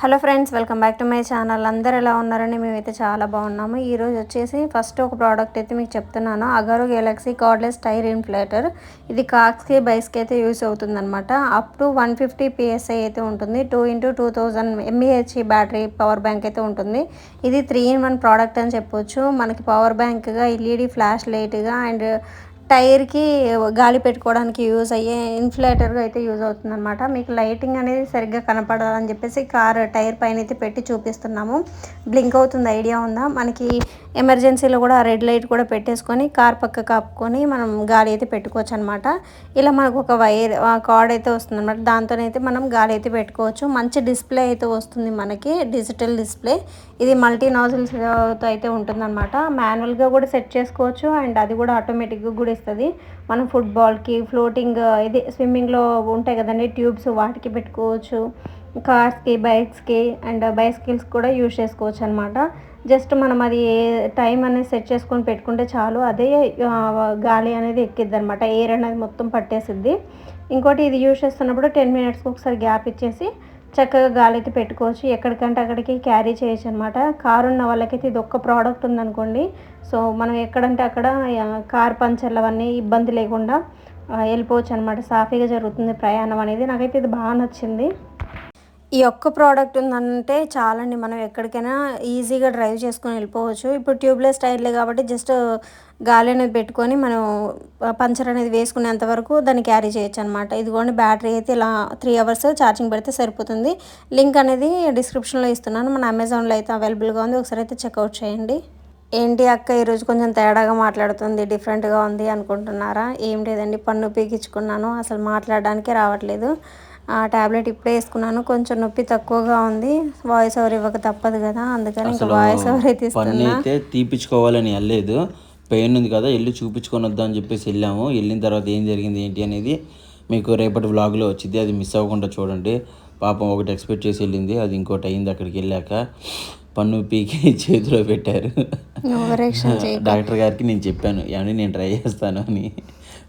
Hello friends welcome back to my channel. అందరు ఎలా ఉన్నారని మేమైతే చాలా బాగున్నాము. ఈరోజు వచ్చేసి ఫస్ట్ ఒక ప్రోడక్ట్ అయితే మీకు చెప్తున్నాను. Agaro galaxy cordless tyre inflator ఇది కాక్స్కి బైక్స్కి అయితే యూస్ అవుతుంది అనమాట up to one fifty PSI అయితే ఉంటుంది. Two into two thousand mAh battery power bank అయితే ఉంటుంది. ఇది త్రీ ఇన్ వన్ ప్రోడక్ట్ అని చెప్పొచ్చు. మనకి పవర్ బ్యాంక్గా ఎల్ఈడి ఫ్లాష్ లైట్గా అండ్ టైర్కి గాలి పెట్టుకోవడానికి యూజ్ అయ్యే ఇన్ఫ్లేటర్గా అయితే యూజ్ అవుతుందన్నమాట. మీకు లైటింగ్ అనేది సరిగ్గా కనపడాలని చెప్పేసి కార్ టైర్ పైన అయితే పెట్టి చూపిస్తున్నాము. బ్లింక్ అవుతుంది ఐడియా ఉందా? మనకి ఎమర్జెన్సీలో కూడా రెడ్ లైట్ కూడా పెట్టేసుకొని కార్ పక్క కాపుకొని మనం గాలి అయితే పెట్టుకోవచ్చు అనమాట ఇలా మనకు ఒక వైర్ కార్డ్ అయితే వస్తుంది అనమాట దాంతోనైతే మనం గాలి అయితే పెట్టుకోవచ్చు. మంచి డిస్ప్లే అయితే వస్తుంది మనకి డిజిటల్ డిస్ప్లే. ఇది మల్టీ నాజిల్స్ అయితే ఉంటుందన్నమాట. మాన్యువల్గా కూడా సెట్ చేసుకోవచ్చు అండ్ అది కూడా ఆటోమేటిక్గా కూడా ఇస్తుంది మనం ఫుట్బాల్కి ఫ్లోటింగ్ ఇది స్విమ్మింగ్లో ఉంటాయి కదండి ట్యూబ్స్ వాటికి పెట్టుకోవచ్చు. కార్స్కి బైక్స్కి అండ్ బైస్కిల్స్ కూడా యూజ్ చేసుకోవచ్చు అనమాట జస్ట్ మనం అది టైం అనేది సెట్ చేసుకొని పెట్టుకుంటే చాలు అదే గాలి అనేది ఎక్కిద్ది అనమాట ఎయిర్ అనేది మొత్తం పట్టేసిద్ది. ఇంకోటి ఇది యూజ్ చేస్తున్నప్పుడు టెన్ మినిట్స్కి ఒకసారి గ్యాప్ ఇచ్చేసి చక్కగా గాలి అయితే పెట్టుకోవచ్చు. ఎక్కడికంటే అక్కడికి క్యారీ చేయొచ్చు అనమాట కారు ఉన్న వాళ్ళకైతే ఇది ఒక్క ప్రోడక్ట్ ఉందనుకోండి. సో మనం ఎక్కడంటే అక్కడ కార్ పంచర్లు అవన్నీ ఇబ్బంది లేకుండా వెళ్ళిపోవచ్చు అనమాట సాఫీగా జరుగుతుంది ప్రయాణం అనేది. నాకైతే ఇది బాగా నచ్చింది. ఈ ఒక్క ప్రోడక్ట్ ఉందంటే చాలండి. మనం ఎక్కడికైనా ఈజీగా డ్రైవ్ చేసుకొని వెళ్ళిపోవచ్చు. ఇప్పుడు ట్యూబ్లెస్ టైర్లే కాబట్టి జస్ట్ గాలి అనేది పెట్టుకొని మనం పంచర్ అనేది వేసుకునేంత వరకు దాన్ని క్యారీ చేయొచ్చు అనమాట ఇదిగోండి బ్యాటరీ అయితే ఇలా త్రీ అవర్స్ ఛార్జింగ్ పెడితే సరిపోతుంది. లింక్ అనేది డిస్క్రిప్షన్లో ఇస్తున్నాను. మన అమెజాన్లో అయితే అవైలబుల్గా ఉంది. ఒకసారి అయితే చెక్అవుట్ చేయండి. ఏంటి అక్క ఈరోజు కొంచెం తేడాగా మాట్లాడుతుంది డిఫరెంట్గా ఉంది అనుకుంటున్నారా? ఏం లేదండి పన్ను పీకించుకున్నాను. అసలు మాట్లాడడానికే రావట్లేదు. ఆ ట్యాబ్లెట్ ఇప్పుడే వేసుకున్నాను. కొంచెం నొప్పి తక్కువగా ఉంది. వాయిస్ ఓవర్ ఇవ్వక తప్పదు కదా. అందుకని ఇంకా వాయిస్ ఓవర్ అయితే పన్ను ఇస్తున్నా అయితే తీపిచ్చుకోవాలని వెళ్ళలేదు. పెయిన్ ఉంది కదా వెళ్ళి చూపించుకొని వద్దాం అని చెప్పేసి వెళ్ళాము. వెళ్ళిన తర్వాత ఏం జరిగింది ఏంటి అనేది మీకు రేపటి వ్లాగ్లో వచ్చింది అది మిస్ అవ్వకుండా చూడండి. పాపం ఒకటి ఎక్స్పెక్ట్ చేసి వెళ్ళింది. అది ఇంకోటి అయింది అక్కడికి వెళ్ళాక. పన్ను పీకి చేతిలో పెట్టారు. డాక్టర్ గారికి నేను చెప్పాను ఏమని నేను ట్రై చేస్తాను అని.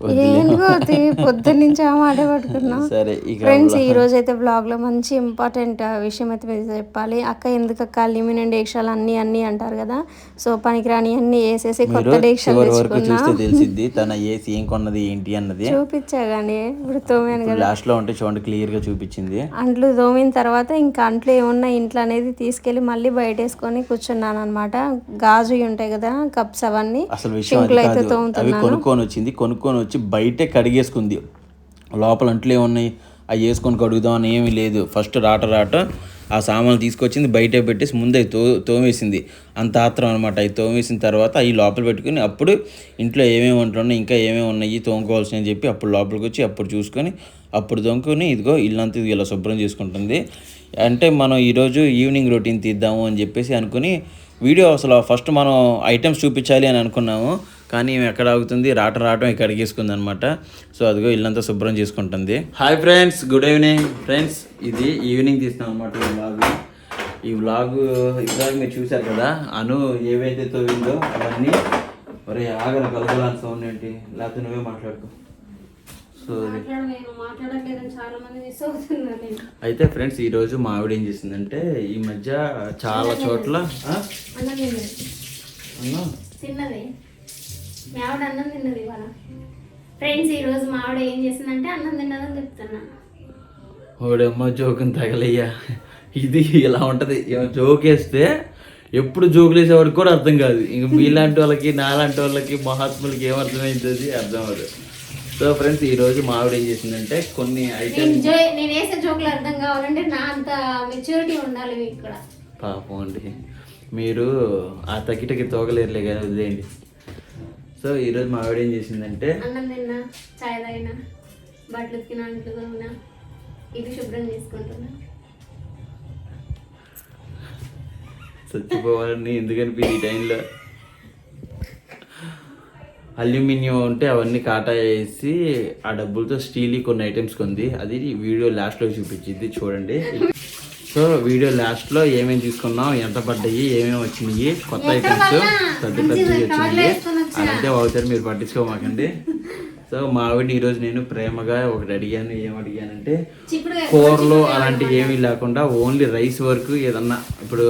పొద్దున్న నుంచి ఆ మాట పట్టుకున్నా సరే ఫ్రెండ్స్ ఈ రోజు అయితే బ్లాగ్లో మంచి ఇంపార్టెంట్ విషయం అయితే మీకు చెప్పాలి. అక్క ఎందుకు అక్క లిమినెంట్ డేక్షాలు అన్ని అన్ని అంటారు కదా? సో పనికిరాని అన్ని వేసేసి కొత్త డేక్షాలు చూస్తే తెలిసిద్ది తన ఏసి ఏం కొన్నది ఏంటి అన్నది. చూపించా కానీ ఇప్పుడు తోమాను కదా. లాస్ట్లో ఉంటే చూడండి క్లియర్గా చూపించింది. అంట్లు తోమిన తర్వాత ఇంకా అంట్లు ఏమున్నా ఇంట్లో అనేది తీసుకెళ్ళి మళ్ళీ బయట వేసుకొని కూర్చున్నాను అనమాట గాజు ఉంటాయి కదా కప్స్ అవన్నీ. అసలు విషయం కొనుక్కొని వచ్చింది కొనుక్కొని వచ్చి బయటే కడిగేసుకుంది. లోపల అంట్లే ఉన్నాయి అవి వేసుకొని కడుగుదాం అని ఏమీ లేదు. ఫస్ట్ రాట రాట ఆ సామాన్లు తీసుకొచ్చింది బయటే పెట్టేసి ముందే తో తోమేసింది. అంత ఆత్రం అనమాట అవి తోమేసిన తర్వాత అవి లోపల పెట్టుకుని అప్పుడు ఇంట్లో ఏమేమి వంటలు ఉన్నాయి ఇంకా ఏమేమి ఉన్నాయి తోముకోవాల్సిన అని చెప్పి అప్పుడు లోపలికి వచ్చి అప్పుడు చూసుకొని అప్పుడు తోముకొని ఇదిగో ఇల్లంతా ఇది ఇలా శుభ్రం చేసుకుంటుంది. అంటే మనం ఈరోజు ఈవినింగ్ రొటీన్ తీద్దాము అని చెప్పేసి అనుకుని వీడియో అసలు ఫస్ట్ మనం ఐటమ్స్ చూపించాలి అని అనుకున్నాము. కానీ ఈమె ఎక్కడ ఆగుతుంది? రాట రావటం ఇక్కడ అడిగేసుకుంది అనమాట సో అదిగో ఇల్లంతా శుభ్రం చేసుకుంటుంది. Hi friends good evening friends ఇది ఈవినింగ్ తీస్తున్నాం అనమాట ఈ వ్లాగ్ ఈ వ్లాగ్ ఇప్పుడాక మీరు చూశారు కదా? అను ఏవైతే తోవిందో అవన్నీ. ఒరే ఆగల కలగలాని సౌండ్ ఏంటి? లేకపోతే నువ్వే మాట్లాడుకో. అయితే ఫ్రెండ్స్ ఈరోజు మా ఆవిడ ఏం చేసిందంటే ఈ మధ్య చాలా చోట్ల ఆ? అన్నం తిన్నది ఇవాళ? ఫ్రెండ్స్ ఈ రోజు మా ఆవిడ ఏం చేసిందంటే అన్నం తిన్నదని చెప్తున్నా. ఓడమ్మ జోకుని తగలయ్యా. ఇది ఇలా ఉంటది. జోక్ వేస్తే ఎప్పుడు జోకులు వేసేవాడికి కూడా అర్థం కాదు. ఇంక మీలాంటి వాళ్ళకి నాలాంటి వాళ్ళకి మహాత్ములకి ఏం అర్థమైంది అర్థం అవ్వదు. సో ఫ్రెండ్స్ ఈ రోజు మా ఆవిడ ఏం చేసిందంటే కొన్ని ఐటమ్ నేను వేసే జోకులు అర్థం కావాలంటే నా అంత మెచ్యూరిటీ ఉండాలి ఇక్కడ పాపం అండి. మీరు ఆ తగ్గిటకి తోగలేరులే కానీ వదిలేయండి. సో ఈరోజు మా ఆవిడ ఏం చేసిందంటే అన్నం తిన్నా చాయ్ తాగినా బట్టలు ఉతికినా అంట్లు తోమినా ఇది శుభ్రం చేసుకుంటున్నా. చచ్చిపోవాలని ఎందుకనిపి ఈ టైంలో? అల్యూమినియం ఉంటే అవన్నీ కాటా వేసి ఆ డబ్బులతో స్టీల్ కొన్ని ఐటమ్స్ కొంది. అది వీడియో లాస్ట్లో చూపించింది చూడండి. సో వీడియో లాస్ట్లో ఏమేమి తీసుకున్నాం ఎంత పడ్డాయి ఏమేమి వచ్చినాయి కొత్త ఐటమ్స్ పెద్ద పెద్దవి వచ్చినాయి. అదంటే అవుతారు మీరు పట్టించుకోమాకండి. సో మా ఆవిడని ఈరోజు నేను ప్రేమగా ఒకటి అడిగాను ఏం అడిగానంటే కూరలు అలాంటివి ఏమీ లేకుండా ఓన్లీ రైస్ వరకు ఏదన్నా ఇప్పుడు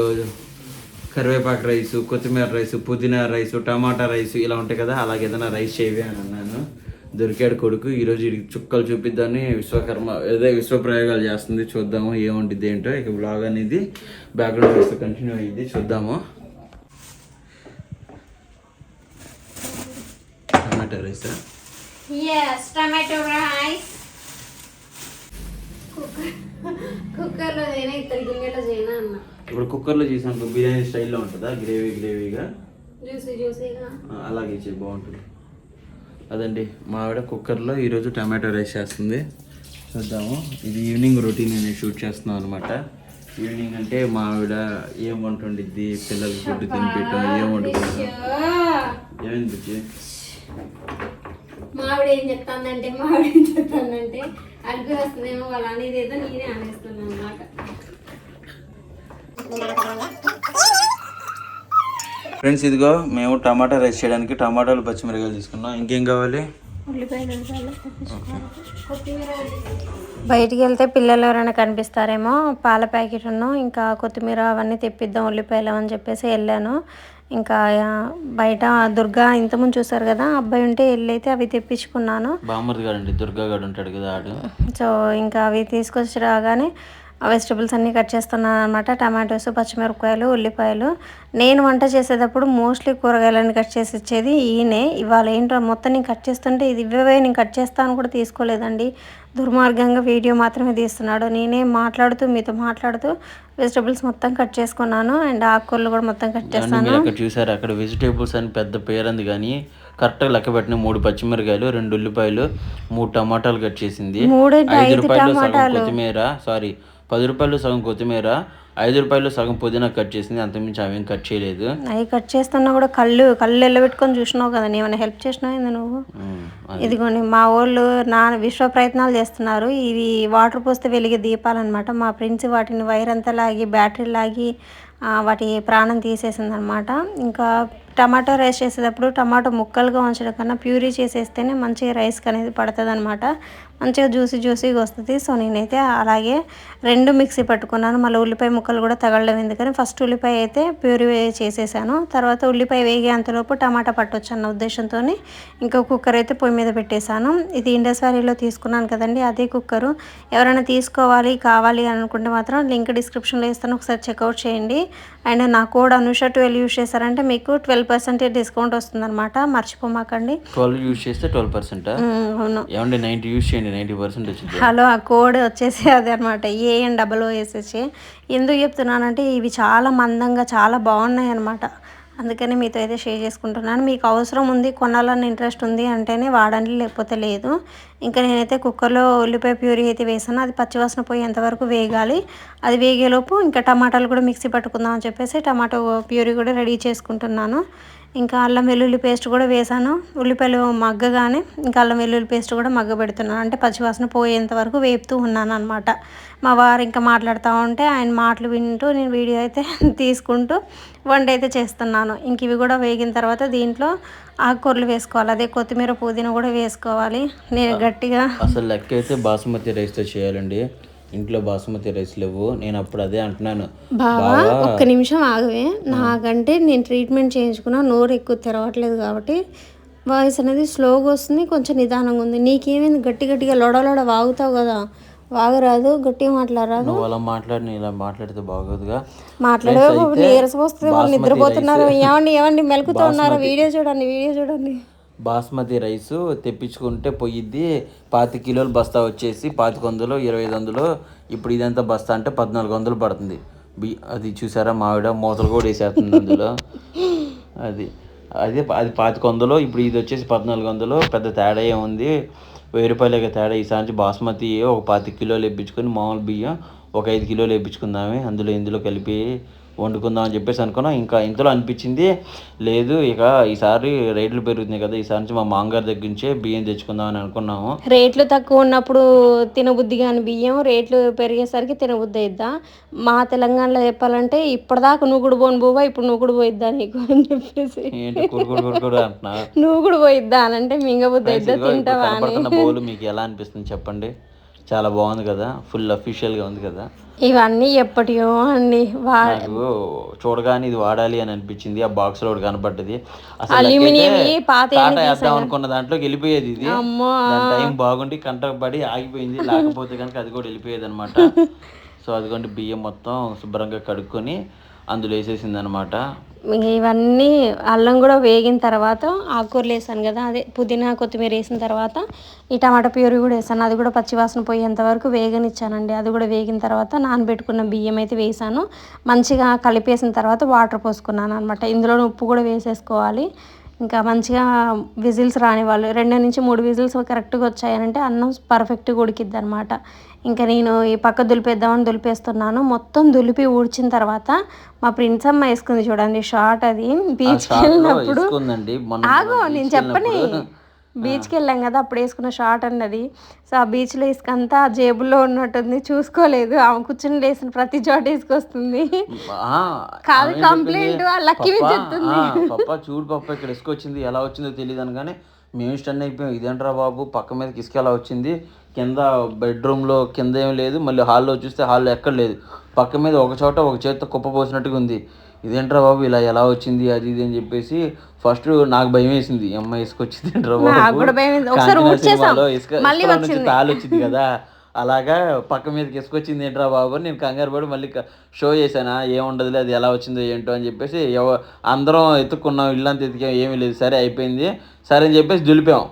కరివేపాకు రైస్ కొత్తిమీర రైస్ పుదీనా రైస్ టమాటా రైస్ ఇలా ఉంటాయి కదా అలాగే ఏదైనా రైస్ చేయవి అని అన్నాను. దొరికాడు కొడుకు ఈరోజు చుక్కలు చూపిద్దామని విశ్వకర్మ అదే విశ్వ ప్రయోగాలు చేస్తుంది చూద్దాము ఏముంటుంది ఏంటో ఇక బ్లాగ్ అనేది బ్యాక్గ్రౌండ్ కంటిన్యూ అయ్యింది చూద్దాము. Tomato rice? Yes tomato rice కుక్కర్లో చేయనా ఇద్దరు గిన్నెలో చేయనా అన్న. ఇప్పుడు కుక్కర్లో చేసాను బిర్యానీ స్టైల్లో ఉంటుందా? గ్రేవీ గ్రేవీగా? జ్యూసీ జ్యూసీగా. అలాగే చేయి బాగుంటుంది. అదండి మా ఆవిడ కుక్కర్లో ఈరోజు టమాటో రైస్ చేస్తుంది. చూద్దాము. ఇది ఈవినింగ్ రొటీన్ నేను షూట్ చేస్తున్నాను అనమాట ఈవినింగ్ అంటే మా ఆవిడ ఏం వంట వండిద్ది పిల్లలకి ఫుడ్ తినిపించడం ఏం వండుకుంటాం ఏమైంది బుజ్జి? మావిడ ఏం చెప్తాందంటే మావిడ ఏం చెప్తాందంటే అగ్గి వస్తుందేమో వాళ్ళ అనేది ఏదో నేనే అనేస్తున్నాను అనమాట ఫ్రెండ్స్ ఇదిగో మేము టమాటా రైస్ చేయడానికి టమాటాలు పచ్చిమిరకాయలు తీసుకున్నాం. ఇంకేం కావాలి? బయటికి వెళ్తే పిల్లలు ఎవరైనా కనిపిస్తారేమో పాల ప్యాకెట్ ఉన్ను ఇంకా కొత్తిమీర అవన్నీ తెప్పిద్దాం ఉల్లిపాయలు అని చెప్పేసి వెళ్ళాను. ఇంకా బయట దుర్గా ఇంతకుముందు చూసారు కదా అబ్బాయి ఉంటే వెళ్ళి అయితే అవి తెప్పించుకున్నాను. దుర్గా గాడు ఉంటాడు కదా ఆడు. సో ఇంకా అవి తీసుకొచ్చి రాగానే వెజిటబుల్స్ అన్నీ కట్ చేస్తున్నాను అనమాట టమాటోస్ పచ్చిమిరపకాయలు ఉల్లిపాయలు. నేను వంట చేసేటప్పుడు మోస్ట్లీ కూరగాయలను కట్ చేసి ఇచ్చేది ఈయనే. ఇవాళ ఏంటో మొత్తం నేను కట్ చేస్తుంటే ఇది ఇవ్వవే నేను కట్ చేస్తాను కూడా తీసుకోలేదండి. దుర్మార్గంగా వీడియో మాత్రమే తీస్తున్నాడు. నేనే మాట్లాడుతూ మీతో మాట్లాడుతూ వెజిటబుల్స్ మొత్తం కట్ చేసుకున్నాను. అండ్ ఆకుకూరలు కూడా మొత్తం కట్ చేస్తాను. అక్కడ చూసారు? అక్కడ వెజిటేబుల్స్ అని పెద్ద పేరుంది కానీ కరెక్ట్గా లెక్క పెట్టిన మూడు పచ్చిమిరకాయలు రెండు ఉల్లిపాయలు మూడు టమాటాలు కట్ చేసింది. ఐదు రూపాయలు. కొత్తిమీర సారీ పది రూపాయలు సగం కొత్తిమీర ఐదు రూపాయలు సగం పుదీనా కట్ చేసింది. అంతకుమించి అవేం కట్ చేయలేదు. అవి కట్ చేస్తున్నా కూడా కళ్ళు కళ్ళు ఎల్లబెట్టుకొని చూసినావు కదా ఏమైనా హెల్ప్ చేసినావు నువ్వు. ఇదిగోండి మా వాళ్ళు నా విశ్వ ప్రయత్నాలు చేస్తున్నారు. ఇవి వాటర్ పోస్తే వెలిగే దీపాలన్నమాట మా ఫ్రెండ్స్ వాటిని వైర్ అంతా లాగి బ్యాటరీ లాగి వాటి ప్రాణం తీసేసిందనమాట ఇంకా టమాటో రైస్ చేసేటప్పుడు టమాటో ముక్కలుగా ఉంచడం కన్నా ప్యూరీ చేసేస్తేనే మంచిగా రైస్కి అనేది పడుతుంది అనమాట మంచిగా జ్యూసీ జ్యూసీగా వస్తుంది. సో నేనైతే అలాగే రెండు మిక్సీ పట్టుకున్నాను. మళ్ళీ ఉల్లిపాయ ముక్కలు కూడా తగలడం ఎందుకని ఫస్ట్ ఉల్లిపాయ అయితే ప్యూరీ చేసేసాను. తర్వాత ఉల్లిపాయ వేగేంతలోపు టమాటా పట్టొచ్చు అన్న ఉద్దేశంతో ఇంకా కుక్కర్ అయితే పొయ్యి మీద పెట్టేశాను. ఇది ఇండస్ వ్యాలీలో తీసుకున్నాను కదండి అదే కుక్కరు. ఎవరైనా తీసుకోవాలి కావాలి అని అనుకుంటే మాత్రం లింక్ డిస్క్రిప్షన్లో ఇస్తాను ఒకసారి చెక్అవుట్ చేయండి. అండ్ నా కోడ్ అనుష ట్వెల్వ్ యూస్ చేశారంటే మీకు ట్వెల్వ్ పర్సెంటేజ్ డిస్కౌంట్ వస్తుందన్నమాట. మర్చిపోమాకండి. ట్వెల్వ్ యూజ్ చేస్తే ట్వెల్వ్ పర్సెంట్? అవును. ఏమండి నైంటీ యూజ్ చేయండి. నైంటీ పర్సెంట్ వచ్చింది. హలో ఆ కోడ్ వచ్చేసి అదే అనమాట ఏఎన్ డబల్ ఓఎస్ఎస్ఏ ఎందుకు చెప్తున్నానంటే ఇవి చాలా మందంగా చాలా బాగున్నాయి అనమాట అందుకని మీతో అయితే షేర్ చేసుకుంటున్నాను. మీకు అవసరం ఉంది కొనాలని ఇంట్రెస్ట్ ఉంది అంటేనే వాడండి లేకపోతే లేదు. ఇంకా నేనైతే కుక్కర్లో ఉల్లిపాయ ప్యూరీ అయితే వేసాను. అది పచ్చివాసన పోయేంత వరకు వేగాలి. అది వేగేలోపు ఇంకా టమాటాలు కూడా మిక్సీ పట్టుకుందాం అని చెప్పేసి టమాటో ప్యూరీ కూడా రెడీ చేసుకుంటున్నాను. ఇంకా అల్లం వెల్లుల్లి పేస్ట్ కూడా వేసాను. ఉల్లిపాయలు మగ్గగానే ఇంకా అల్లం వెల్లుల్లి పేస్ట్ కూడా మగ్గ పెడుతున్నాను అంటే పచ్చివాసన పోయేంత వరకు వేపుతూ ఉన్నాను అనమాట మా వారు ఇంకా మాట్లాడుతూ ఉంటే ఆయన మాటలు వింటూ నేను వీడియో అయితే తీసుకుంటూ వంట అయితే చేస్తున్నాను. ఇంక ఇవి కూడా వేగిన తర్వాత దీంట్లో ఆకుకూరలు వేసుకోవాలి. అదే కొత్తిమీర పుదీనా కూడా వేసుకోవాలి. నేను గట్టిగా అసలు లెక్క అయితే బాసుమతి రైస్తో చేయాలండి. ఇంట్లో బాసుమతి రైస్ లేవు నేను అప్పుడు అదే అంటున్నాను. బావా ఒక్క నిమిషం ఆగవే. నాకంటే నేను ట్రీట్మెంట్ చేయించుకున్నా నోరు ఎక్కువ తెరవట్లేదు కాబట్టి వాయిస్ అనేది స్లోగా వస్తుంది కొంచెం నిదానంగా ఉంది. నీకేమైంది? గట్టి గట్టిగా లొడ లొడ వాగుతావు కదా. వాగరాదు గట్టిగా మాట్లాడరాదు. నువ్వు అలా మాట్లాడి ఇలా మాట్లాడితే బాగోదుగా. మాట్లాడే నీరసం వస్తుంది వాళ్ళు నిద్రపోతున్నారు. ఏమండి ఏమండి మెలుకుతూ ఉన్నారు. వీడియో చూడండి వీడియో చూడండి. బాస్మతి రైసు తెప్పించుకుంటే పోయిద్ది. పాతి కిలోలు బస్తా వచ్చేసి పాతిక వందలు ఇరవై ఐదు వందలు. ఇప్పుడు ఇదంతా బస్తా అంటే పద్నాలుగు వందలు పడుతుంది. బి అది చూసారా మావిడ? మూతలు కూడా వేసేస్తుంది అందులో. అది అదే అది పాతిక వందలు ఇప్పుడు ఇది వచ్చేసి పద్నాలుగు వందలు. పెద్ద తేడా ఏముంది వెయ్యి రూపాయలకి తేడా. ఈసారి బాస్మతి ఒక పాతి కిలోలు వేయించుకొని మామూలు బియ్యం ఒక ఐదు కిలోలు వేయించుకుందామే అందులో ఇందులో కలిపి వండుకుందాం అని చెప్పేసి అనుకున్నాం. ఇంకా ఇంతలో అనిపించింది లేదు ఇక ఈసారి రేట్లు పెరుగుతున్నాయి కదా ఈసారి నుంచి మా మామగారి దగ్గర నుంచే బియ్యం తెచ్చుకుందాం అని అనుకున్నాము. రేట్లు తక్కువ ఉన్నప్పుడు తినబుద్ధి కాని బియ్యం రేట్లు పెరిగేసరికి తినబుద్ధి అయిద్దా మా తెలంగాణలో చెప్పాలంటే ఇప్పటిదాకా నువ్వు కూడా పోను పోవా ఇప్పుడు నువ్వు కూడా పోయిద్దా నీకు అని చెప్పేసి. నువ్వు కూడా పోయిద్దా అని అంటే మింగబుద్ధి అయిద్దా తింటావా అని. మీకు ఎలా అనిపిస్తుంది చెప్పండి? చాలా బాగుంది కదా. ఫుల్ అఫీషియల్గా ఉంది కదా. ఇవన్నీ ఎప్పటియో అండి. నాకు చూడగానే ఇది వాడాలి అని అనిపించింది. ఆ బాక్స్లో ఒకటి కనపడ్డది. అసలు వేద్దాం అనుకున్న దాంట్లోకి వెళ్ళిపోయేది ఇది. అమ్మో. దాని టైం బాగుండి కంటపడి ఆగిపోయింది. లేకపోతే కనుక అది కూడా వెళ్ళిపోయేది అనమాట సో అదిగోండి బియ్యం మొత్తం శుభ్రంగా కడుక్కొని అందులో వేసేసింది అనమాట ఇవన్నీ అల్లం కూడా వేగిన తర్వాత ఆకుకూరలు వేసాను కదా అదే పుదీనా కొత్తిమీర వేసిన తర్వాత ఈ టమాటా ప్యూరీ కూడా వేసాను. అది కూడా పచ్చివాసన పోయేంత వరకు వేగనిచ్చానండి. అది కూడా వేగిన తర్వాత నానబెట్టుకున్న బియ్యం అయితే వేసాను. మంచిగా కలిపేసిన తర్వాత వాటర్ పోసుకున్నాను అనమాట ఇందులో ఉప్పు కూడా వేసేసుకోవాలి. ఇంకా మంచిగా విజిల్స్ రానివ్వాలి రెండు నుంచి మూడు విజిల్స్ కరెక్ట్గా వచ్చాయనంటే అన్నం పర్ఫెక్ట్గా ఉడికిద్ది అనమాట ఇంకా నేను ఈ పక్క దులిపేద్దామని దులిపేస్తున్నాను. మొత్తం దులిపి ఊడ్చిన తర్వాత మా ప్రిన్స్ అమ్మ వేసుకుంది చూడండి షార్ట్ అది. బీచ్కి వెళ్ళినప్పుడు ఆగు నేను చెప్పని బీచ్కి వెళ్ళాం కదా అప్పుడు వేసుకున్న షార్ట్ అన్నది. సో ఆ బీచ్లో ఇసుకంతా ఆ జేబుల్లో ఉన్నట్టుంది చూసుకోలేదు. ఆమె కూర్చుని లేసిన ప్రతి చోట ఇసుకొస్తుంది కాదు? ఆ లక్కీ చెప్తుంది. పప్పా చూడు పప్ప ఇక్కడ ఇసుక వచ్చింది ఎలా వచ్చిందో తెలియదు అనగానే మేము స్టన్ అయిపోయాం. ఇదేంట్రా బాబు పక్క మీదకి ఇసుక ఎలా వచ్చింది? కింద బెడ్రూమ్లో కింద ఏం లేదు మళ్ళీ హాల్లో చూస్తే హాల్లో ఎక్కడ లేదు. పక్క మీద ఒక చోట ఒక చేతితో కుప్ప పోసినట్టుగా ఉంది. ఇదేంట్రా బాబు ఇలా ఎలా వచ్చింది అది ఇది అని చెప్పేసి ఫస్ట్ నాకు భయం వేసింది. అమ్మాయి ఇసుక వచ్చింది. వచ్చింది. కదా. అలాగా పక్క మీదకి ఇసుకొచ్చింది ఏంట్రా బాబు అని నేను కంగారు పడి మళ్ళీ షో చేశానా? ఏముండదులే అది ఎలా వచ్చిందో ఏంటో అని చెప్పేసి ఎవ అందరం ఎత్తుక్కున్నాం ఇల్లంతా ఎత్తుకాం ఏమీ లేదు. సరే అయిపోయింది. సరే అని చెప్పేసి దులిపాం.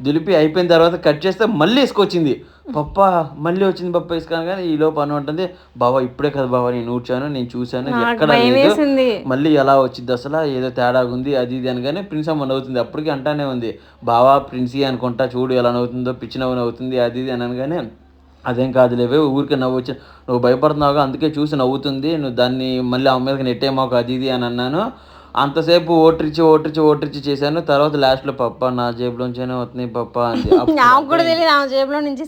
దులిపి అయిపోయిన తర్వాత కట్ చేస్తే మళ్ళీ ఇసుకొచ్చింది. పప్ప మళ్ళీ వచ్చింది పప్ప ఇసుకాను కానీ ఈ లోపు అని ఉంటుంది బావా ఇప్పుడే కదా బావా నేను ఊడ్చాను నేను చూశాను ఎక్కడ లేదు మళ్ళీ ఎలా వచ్చింది అసలు ఏదో తేడాగా ఉంది అది ఇది అనగానే ప్రిన్స్ అమ్మ నవ్వుతుంది అప్పటికి అంటానే ఉంది బావా ప్రిన్సీ అనుకుంటా చూడు ఎలా నవ్వుతుందో పిచ్చి నవ్వు నవ్వుతుంది అది ఇది అని అనగానే అదేం కాదులేవే ఊరికే నవ్వు వచ్చి నువ్వు భయపడుతున్నావుగా అందుకే చూసి నవ్వుతుంది నువ్వు దాన్ని మళ్ళీ ఆమె మీదకి నెట్టేమాకు అది ఇది అని అన్నాను. అంతసేపు ఓటరిచి ఓటరిచి ఓటరిచి చేశాను. తర్వాత లాస్ట్లో పప్ప నా జేబులోంచేనే వస్తున్నాయి పప్ప అప్పుడు నాకు కూడా తెలియదు ఆమె జేబులో నుంచి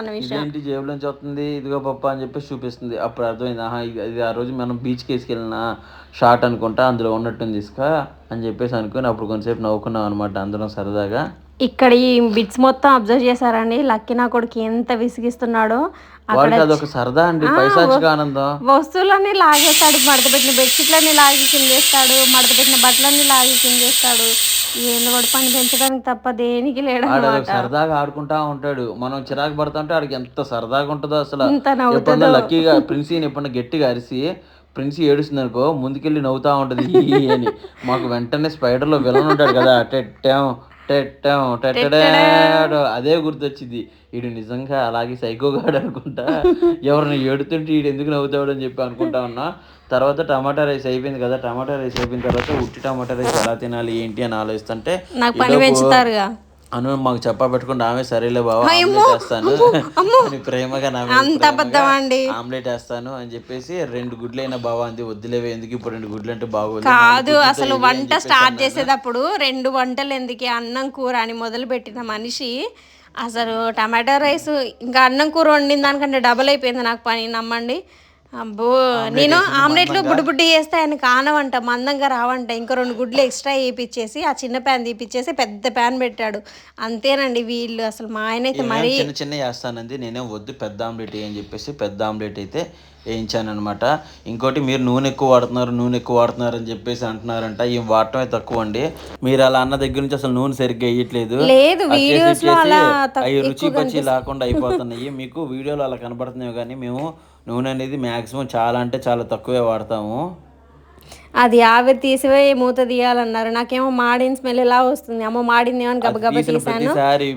అన్న విషయం. జేబులోంచి వస్తుంది? ఇదిగో పప్ప అని చెప్పేసి చూపిస్తుంది. అప్పుడు అర్థమైంది ఆహా ఇది ఇది ఆ రోజు మనం బీచ్కి వేసుకెళ్ళిన షార్ట్ అనుకుంటా అందులో ఉన్నట్టుంది ఇసుక అని చెప్పేసి అనుకుని అప్పుడు కొంతసేపు నవ్వుకున్నాం అనమాట అందరం సరదాగా. ఇక్కడ ఈ బిట్స్ మొత్తం అబ్జర్వ్ చేశారండి. లక్కీ నా కొడుకు ఎంత విసిగిస్తున్నాడో. అదొక సరదా అండి. ఆనందం. వస్తువులన్నీ లాగేస్తాడు. మడత పెట్టిన బెడ్షీట్లన్నీ లాగి కిందేస్తాడు మడత పెట్టిన బట్టలన్నీ లాగి కిందేస్తాడు ఏందో వాడు పని పెంచడానికి తప్ప దేనికి అదొక సరదాగా ఆడుకుంటా ఉంటాడు. మనం చిరాకు పడుతుంటే ఆడికి ఎంత సరదాగా ఉంటుందో అసలు. ఎప్పుడన్నా లక్కీగా ప్రిన్సీని ఎప్పుడన్నా గట్టిగా అరిసి ప్రిన్సీ ఏడుస్తుంది అనుకో ముందుకెళ్ళి నవ్వుతా ఉంటది అని. మాకు వెంటనే స్పైడర్లో విలన్ ఉంటాడు కదా. టెట్టాం టెట్టాం టెట్టడాడు అదే గుర్తొచ్చింది. వీడు నిజంగా అలాగే సైకోగాడు అనుకుంటా. ఎవరిని ఏడుతుంటే వీడు ఎందుకు నవ్వుతాడు అని చెప్పి అనుకుంటా ఉన్నా. తర్వాత టమాటా రైస్ అయిపోయింది కదా టమాటా రైస్ అయిపోయిన తర్వాత ఉట్టి టమాటా రైస్ ఎలా తినాలి ఏంటి అని ఆలోచిస్తుంటే అను మాకు చెప్పా పెట్టుకుంటే ఆమె సరేలే బాబా ఆమ్లెట్ వేస్తాను. అని ప్రేమగా నా అంత అండి ఆమ్లెట్ వేస్తాను అని చెప్పేసి రెండు గుడ్లు అయినా బావా అంది వద్దులేవే ఎందుకు ఇప్పుడు రెండు గుడ్లు అంటే బాగోదు కాదు అసలు వంట స్టార్ట్ చేసేటప్పుడు రెండు వంటలు ఎందుకు అన్నం కూర అని మొదలు పెట్టిన మనిషి అసలు టమాటా రైస్ ఇంకా అన్నం కూర వండిన దానికంటే డబల్ అయిపోయింది నాకు పని నమ్మండి. అబ్బో నేను ఆమ్లెట్లు బుడ్డి బుడ్డి చేస్తే ఆయన కానవంట మందంగా రావంట. ఇంకా రెండు గుడ్లు ఎక్స్ట్రా వేయించేసి ఆ చిన్న ప్యాన్ తీపిచ్చేసి పెద్ద ప్యాన్ పెట్టాడు. అంతేనండి వీళ్ళు అసలు మా ఆయన అయితే మరీ చిన్న చిన్న వేస్తానంది నేనే వద్దు పెద్ద ఆమ్లెట్ అని చెప్పేసి పెద్ద ఆమ్లెట్ అయితే వేయించాను అనమాట ఇంకోటి మీరు నూనె ఎక్కువ వాడుతున్నారు నూనె ఎక్కువ వాడుతున్నారు అని చెప్పేసి అంటున్నారంట. ఈ వాడటమే తక్కువ అండి మీరు అలా అన్న దగ్గర నుంచి అసలు నూనె సరిగ్గా వేయట్లేదు. అవి రుచి పచ్చి లేకుండా అయిపోతున్నాయి. మీకు వీడియోలో అలా కనబడుతున్నాయి కానీ మేము నూనె అనేది మ్యాక్సిమం చాలా అంటే చాలా తక్కువే వాడతాము. అది ఆవిరి తీసిపోయి మూత తీయాలన్నారు. నాకేమో మాడిన స్మెల్ ఎలా వస్తుంది? అమ్మో మాడింది ఏమని గబగబా తీసిన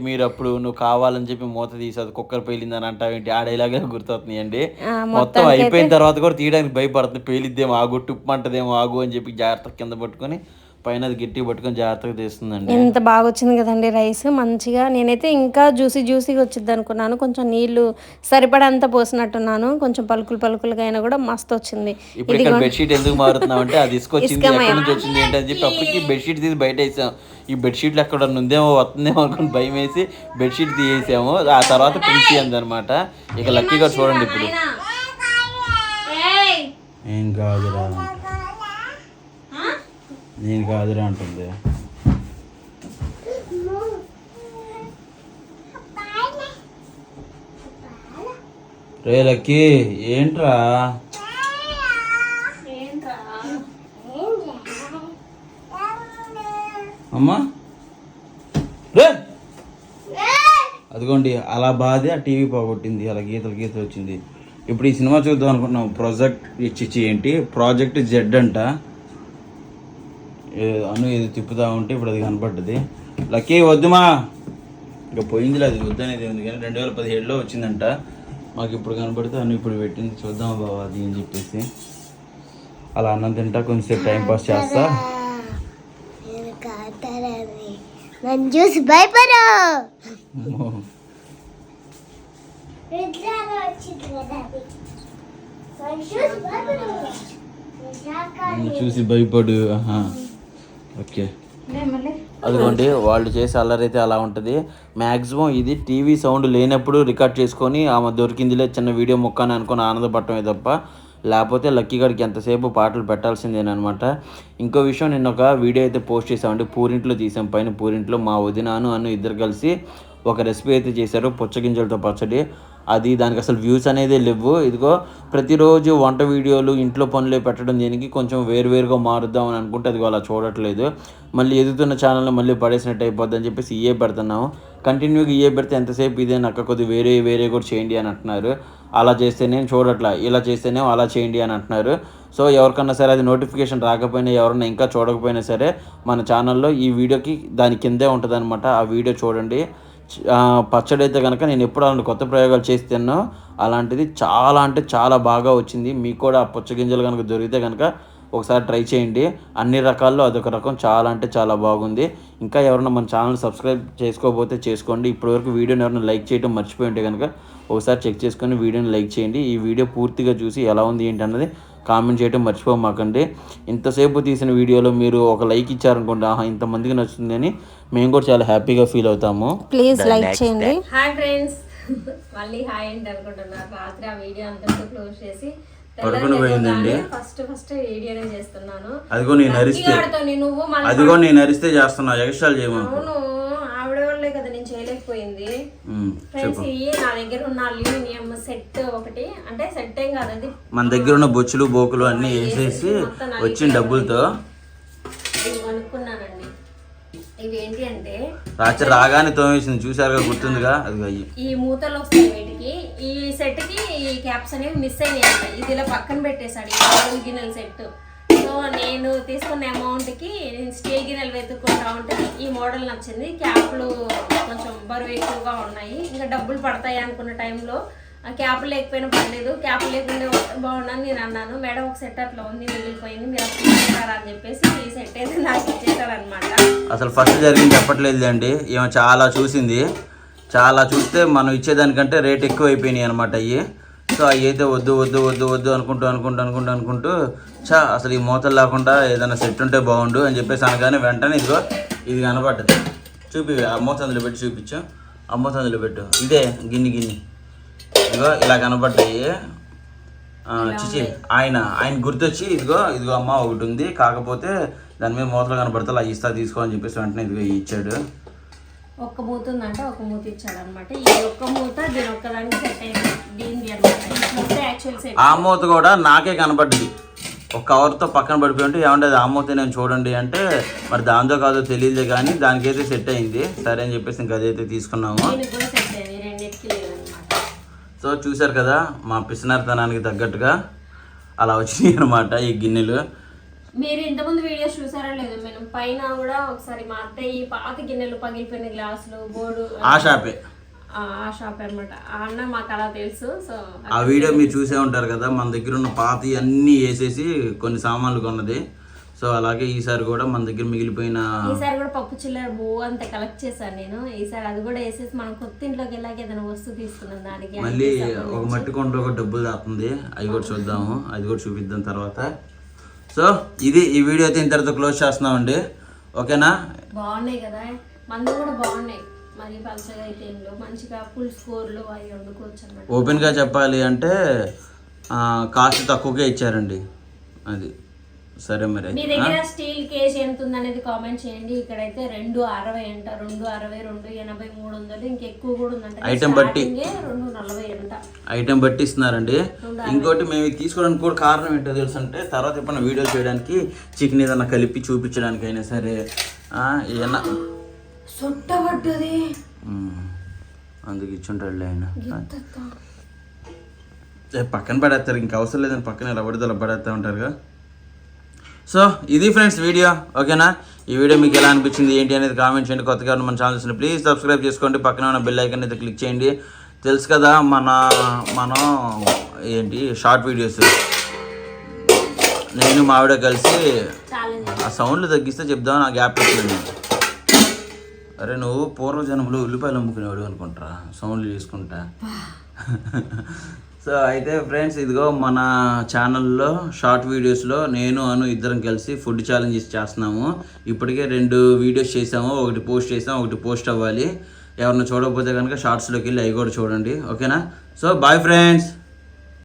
మీరు అప్పుడు నువ్వు కావాలని చెప్పి మూత తీసి అది కుక్కర్ పేలింది అని అంటావేంటి ఆ డైలాగే గుర్తొస్తున్నాయండి ఆ, మొత్తం అయిపోయిన తర్వాత కూడా తీయడానికి భయపడుతుంది. పేలిద్దేమో ఆగు టుప్పు అంటదేమో ఆగు అని చెప్పి జాగ్రత్త కింద పట్టుకొని పైన అది గట్టి పట్టుకొని జాగ్రత్తగా తీస్తుందండి. ఎంత బాగా వచ్చింది కదండి రైస్? మంచిగా నేనైతే ఇంకా జ్యూసీ జ్యూసీగా వచ్చింది అనుకున్నాను. కొంచెం నీళ్ళు సరిపడంత పోసినట్టున్నాను. కొంచెం పలుకులు పలుకులుగా అయినా కూడా మస్తు వచ్చింది ఇప్పుడు ఇక్కడ బెడ్షీట్ ఎందుకు మారుతున్నాం అంటే అది తీసుకొచ్చింది. ఎక్కడి నుంచి వచ్చింది ఏంటని చెప్పి అప్పటికి బెడ్షీట్ తీసి బయట వేసాం ఈ బెడ్షీట్లు ఎక్కడ ఉందేమో వస్తుందేమో అనుకుని భయం వేసి బెడ్షీట్ తీసేసాము. ఆ తర్వాత ప్రిన్సీ అనమాట ఇక లక్కీగా చూడండి ఇప్పుడు. ఏం కాదురా. నేను కాదురా అంటుంది. రే లక్కీ ఏంట్రా? అమ్మా. రే! అదిగోండి అలా బాధే ఆ టీవీ పోగొట్టింది అలా గీతలు గీతలు వచ్చింది. ఇప్పుడు ఈ సినిమా చూద్దాం అనుకుంటున్నాం. ప్రాజెక్ట్ ఇచ్చి ఏంటి? ప్రాజెక్ట్ జెడ్ అంట. అను ఇది తిప్పుతా ఉంటే ఇప్పుడు అది కనపడ్డది. లక్కీ వద్దుమా? ఇంకా పోయిందిలే అది వద్దనేది ఉంది కానీ రెండు వేల పదిహేడులో వచ్చిందంట. మాకు ఇప్పుడు కనపడితే అను ఇప్పుడు పెట్టింది. చూద్దాం బాబా అది అని చెప్పేసి. అలా అన్నం తింటా కొంచెంసేపు టైం పాస్ చేస్తా. నన్ను చూసి భయపడు. చూసి భయపడు ఆహా. ఓకే. అదిగోండి వాళ్ళు చేసే అల్లరి అయితే అలా ఉంటుంది. మ్యాక్సిమం ఇది టీవీ సౌండ్ లేనప్పుడు రికార్డ్ చేసుకొని ఆమె దొరికిందిలే చిన్న వీడియో మొక్క అని అనుకుని ఆనందపడటమే తప్ప లేకపోతే లక్కీ గడికి ఎంతసేపు పాటలు పెట్టాల్సిందేనమాట ఇంకో విషయం నిన్న ఒక వీడియో అయితే పోస్ట్ చేసామండి పూరింట్లో తీసాం పైన పూరింట్లో మా వదినాను అను ఇద్దరు కలిసి ఒక రెసిపీ అయితే చేశారు పుచ్చగింజలతో పచ్చడి. అది దానికి అసలు వ్యూస్ అనేది లేవు. ఇదిగో ప్రతిరోజు వంట వీడియోలు ఇంట్లో పనులు పెట్టడం దీనికి కొంచెం వేరువేరుగా మారుద్దాం అని అనుకుంటే అది అలా చూడట్లేదు. మళ్ళీ ఎదుగుతున్న ఛానల్ని మళ్ళీ పడేసినట్టు అయిపోద్ది అని చెప్పేసి ఇయే పెడుతున్నాము. కంటిన్యూగా ఇయే పెడితే ఎంతసేపు ఇదే నక్క కొద్ది వేరే వేరే కూడా చేయండి అని అంటున్నారు. అలా చేస్తేనే చూడట్లా ఇలా చేస్తేనే అలా చేయండి అని అంటున్నారు. సో ఎవరికన్నా సరే అది నోటిఫికేషన్ రాకపోయినా ఎవరన్నా ఇంకా చూడకపోయినా సరే మన ఛానల్లో ఈ వీడియోకి దాని కిందే ఉంటుంది ఆ వీడియో చూడండి. పచ్చడి అయితే కనుక నేను ఎప్పుడు అలాంటి కొత్త ప్రయోగాలు చేస్తేనో అలాంటిది చాలా అంటే చాలా బాగా వచ్చింది. మీకు కూడా ఆ పుచ్చగింజలు కనుక దొరికితే కనుక ఒకసారి ట్రై చేయండి. అన్ని రకాల్లో అదొక రకం చాలా అంటే చాలా బాగుంది. ఇంకా ఎవరైనా మన ఛానల్ సబ్స్క్రైబ్ చేసుకోకపోతే చేసుకోండి. ఇప్పటివరకు వీడియోని ఎవరైనా లైక్ చేయడం మర్చిపోయి ఉంటే కనుక ఒకసారి చెక్ చేసుకొని వీడియోని లైక్ చేయండి. ఈ వీడియో పూర్తిగా చూసి ఎలా ఉంది ఏంటి అన్నది కామెంట్ చేయడం మర్చిపోమాకండి ఇంతసేపు తీసిన వీడియోలో మీరు ఒక లైక్ ఇచ్చారనుకోండి ఆహా ఇంతమందికి నచ్చుతుంది అని మేము కూడా చాలా హ్యాపీగా ఫీల్ అవుతాము. ప్లీజ్ లైక్ చేయండి. Hi friends. మళ్ళీ హాయ్ ఏంటి అనుకుంటున్నారు. రాత్రి ఆ వీడియో అంతా క్లోజ్ చేసి పడుకుని పోయిందండి. ఫస్ట్ ఫస్ట్ వీడియోనే చేస్తున్నాను. అదిగో నేను అరిస్తే ఆడుతోని నువ్వు మళ్ళీ అదిగో నేను అరిస్తే చేస్తున్నా ఎక్స్ట్రాలు చేయమా వల్లే కదా నేను చేయలేకపోయింది. ఫ్రెండ్స్ ఇవి నా దగ్గర ఉన్న అల్యూమినియం సెట్ ఒకటి. అంటే సెట్ ఏం కాదు అది మన దగ్గర ఉన్న బొచ్చులు బోకులు అన్నీ వేసేసి వచ్చిన డబ్బులతో ఇవి కొనుక్కున్నానండి. ఇవి ఏంటి అంటే రాత్రి రాగానే తోమేసింది చూసారుగా గుర్తుందిగా? అది అయ్యి. ఈ మూతలు వస్తాయి వీటికి. ఈ సెట్కి ఈ క్యాప్స్ అనేవి మిస్ అయినాయి ఇది ఇలా పక్కన పెట్టేశాడు ఈ గిన్నెల సెట్. నేను తీసుకున్న అమౌంట్కి నేను స్టీల్ గిన్నెలు వెతుక్కుంటా ఉంటే ఈ మోడల్ నచ్చింది. క్యాప్లు కొంచెం బరువు ఎక్కువగా ఉన్నాయి. ఇంకా డబ్బులు పడతాయి అనుకున్న టైంలో ఆ క్యాప్ లేకపోయినా పర్లేదు. క్యాప్ లేకుండా బాగున్నాను నేను అన్నాను. మేడం ఒక సెట్ అట్లా ఉంది మిగిలిపోయింది. మీరు అసలు అని చెప్పేసి ఈ సెట్ అయితే నాకు ఇచ్చేసారనమాట అసలు ఫస్ట్ జరిగింది చెప్పట్లేదు అండి. ఈమె చాలా చూసింది. చాలా చూస్తే మనం ఇచ్చేదానికంటే రేట్ ఎక్కువ అయిపోయినాయి అనమాట అవి సో అవి అయితే వద్దు వద్దు వద్దు వద్దు అనుకుంటూ అనుకుంటూ అనుకుంటూ అనుకుంటూ చా అసలు ఈ మూతలు లేకుండా ఏదైనా సెట్ ఉంటే బాగుండు అని చెప్పేసి అనగానే వెంటనే ఇదిగో ఇది కనపడ్డది. చూపి ఆ మూత అందులో పెట్టి చూపించు. ఆ మూత అందులో పెట్టు. ఇదే గిన్ని గిన్ని. ఇదిగో ఇలా కనపడ్డాయి. చిచి ఆయన ఆయన గుర్తొచ్చి ఇదిగో ఇదిగో అమ్మ ఒకటి ఉంది. కాకపోతే దాని మీద మూతలు కనపడతా అలా ఇస్తా తీసుకో అని చెప్పేసి వెంటనే ఇదిగో ఇచ్చాడు. ఒక్క మూత ఉందంటే ఒక మూత ఇచ్చాడు అనమాట ఈ ఒక్క మూత దీని ఒక్కదానికి సెట్ అయింది దీనిది అనమాట. యాక్చువల్ సెట్ ఆ మూత కూడా నాకే కనపడ్డది ఒక కవర్తో పక్కన పడిపోయి ఉంటే ఏమంటే ఆ మూత నేను చూడండి అంటే మరి దాంతో కాదో తెలియదు కానీ దానికైతే సెట్ అయింది. సరే అని చెప్పేసి ఇంకా అదైతే తీసుకున్నాము. సో చూశారు కదా మా పిసినారితనానికి తగ్గట్టుగా అలా వచ్చినాయి అనమాట ఈ గిన్నెలు. మీరు ఇంతకుముందు వీడియోస్ చూసారా లేదు మేము పైన కూడా ఒకసారి మా అత్తయ్య ఈ పాత గిన్నెలు పగిలిపోయిన గ్లాసులు బోర్డు ఆ షాపే. ఆ షాప్ అనమాట అన్న మాకు అలా తెలుసు సో ఆ వీడియో మీరు చూసే ఉంటారు కదా మన దగ్గర ఉన్న పాత అన్నీ వేసేసి కొన్ని సామాన్లు కొన్నది. సో అలాగే ఈసారి కూడా మన దగ్గర మిగిలిపోయిన ఈసారి కూడా పప్పు చిల్లర బో అంత కలెక్ట్ చేశాను నేను. ఈసారి అది కూడా వేసేసి మనం కొత్త ఇంట్లోకి వెళ్ళాక ఏదైనా వస్తువు తీసుకున్నాం దానికి మళ్ళీ ఒక మట్టి కొండలో ఒక డబ్బులు దాస్తుంది అవి కూడా చూద్దాము. అది కూడా చూపిద్దాం తర్వాత. సో ఇది ఈ వీడియో అయితే ఇంతటితో క్లోజ్ చేస్తున్నామండి. ఓకేనా? బాగున్నాయి కదా? మందు కూడా బాగున్నాయి. మరి పలసగా అయితే ఏం లేవు. మంచిగా ఫుల్ స్కోర్లు అవి వండుకోవచ్చు అన్నమాట. ఓపెన్గా చెప్పాలి అంటే కాస్ట్ తక్కువకే ఇచ్చారండి. అది. సరే మరి మీ దగ్గర స్టీల్ కేజ్ ఎంత ఉందనేది కామెంట్ చేయండి. ఇక్కడైతే రెండు అరవై అంట రెండు అరవై రెండు ఎనభై మూడు వందలు ఇంకెక్కువ కూడా ఉందంట. Item బట్టి. రెండు నలభై అంట. ఐటెం బట్టి ఇస్తున్నారండి ఇంకోటి మేము తీసుకోవడానికి కూడా కారణం ఏంటో తెలుసు అంటే తర్వాత ఎప్పుడైనా వీడియో చేయడానికి చికెన్ ఏదైనా కలిపి చూపించడానికి అయినా సరే ఆ, ఏదైనా సొట్టబడ్డది. అందుకు ఇచ్చుంటాడులే ఆయన. పక్కన పడేస్తారు. ఇంకా అవసరం లేదని పక్కన ఎలా పడితే అలా పడేస్తూ ఉంటారుగా. సో ఇది ఫ్రెండ్స్ వీడియో ఓకేనా? ఈ వీడియో మీకు ఎలా అనిపించింది ఏంటి అనేది కామెంట్ చేయండి. కొత్తగా ఉన్న మన ఛానల్స్ ప్లీజ్ సబ్స్క్రైబ్ చేసుకోండి. పక్కన ఉన్న బెల్ ఐకన్ అయితే క్లిక్ చేయండి. తెలుసు కదా మన మనం ఏంటి షార్ట్ వీడియోస్ నేను మా ఆవిడ కలిసి ఆ సౌండ్లు తగ్గిస్తే చెప్దాం నా గ్యాప్ పెట్టలేదు అరే నువ్వు పూర్వజన్మలో ఉల్లిపాయలు అమ్ముకునేవాడు అనుకుంటారా సౌండ్లు చేసుకుంటా. సో అయితే ఫ్రెండ్స్ ఇదిగో మన ఛానల్లో షార్ట్ వీడియోస్లో నేను అను ఇద్దరం కలిసి ఫుడ్ ఛాలెంజెస్ చేస్తున్నాము. ఇప్పటికే రెండు వీడియోస్ చేసాము. ఒకటి పోస్ట్ చేసాము ఒకటి పోస్ట్ అవ్వాలి. ఎవరిని చూడకపోతే కనుక షార్ట్స్లోకి వెళ్ళి అవి కూడా చూడండి. ఓకేనా? So bye friends!